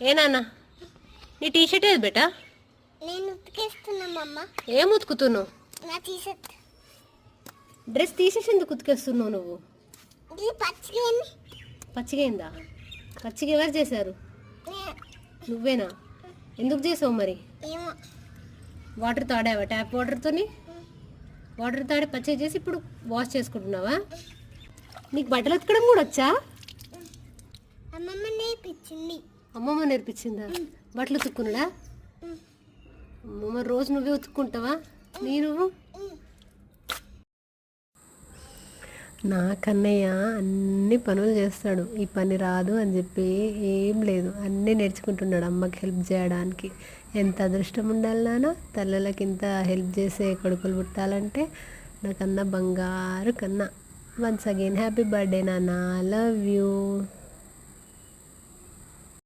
ఏ నాన్న? నీ T shirt ఏది బేటా? నేను ఉతికేస్తున్నామమ్మ ఏం ఉతుకుతున్నావు? నా డ్రెస్ తీసేసి ఎందుకు ఉతికేస్తున్నావు నువ్వు? ఇది పచ్చిగైందా? పచ్చిగా ఎవరు చేశారు? నువ్వేనా? ఎందుకు చేసావు మరి? ఏమో. వాటర్ తాడావా? ట్యాప్ వాటర్తోని? వాటర్ తాడి పచ్చిగా చేసి ఇప్పుడు వాష్ చేసుకుంటున్నావా? నీకు బట్టలు ఉతకడం కూడా వచ్చా? అమ్మమ్మ నేర్పించింది. అమ్మమ్మ నేర్పించిందా? బట్టలు ఉతుక్కున్నాడా? అమ్మమ్మ రోజు నువ్వే ఉతుక్కుంటావా? నీ నువ్వు? నా కన్నయ్య అన్ని పనులు చేస్తాడు. ఈ పని రాదు అని చెప్పి ఏం లేదు. అన్నీ నేర్చుకుంటున్నాడు అమ్మకి హెల్ప్ చేయడానికి. ఎంత అదృష్టం ఉండాలి నాన్న? తల్లలకి ఇంత హెల్ప్ చేసే కొడుకులు పుట్టాలంటే నాకన్నా బంగారు కన్నా. వన్స్ అగైన్ హ్యాపీ బర్త్డే నాన్న. Love you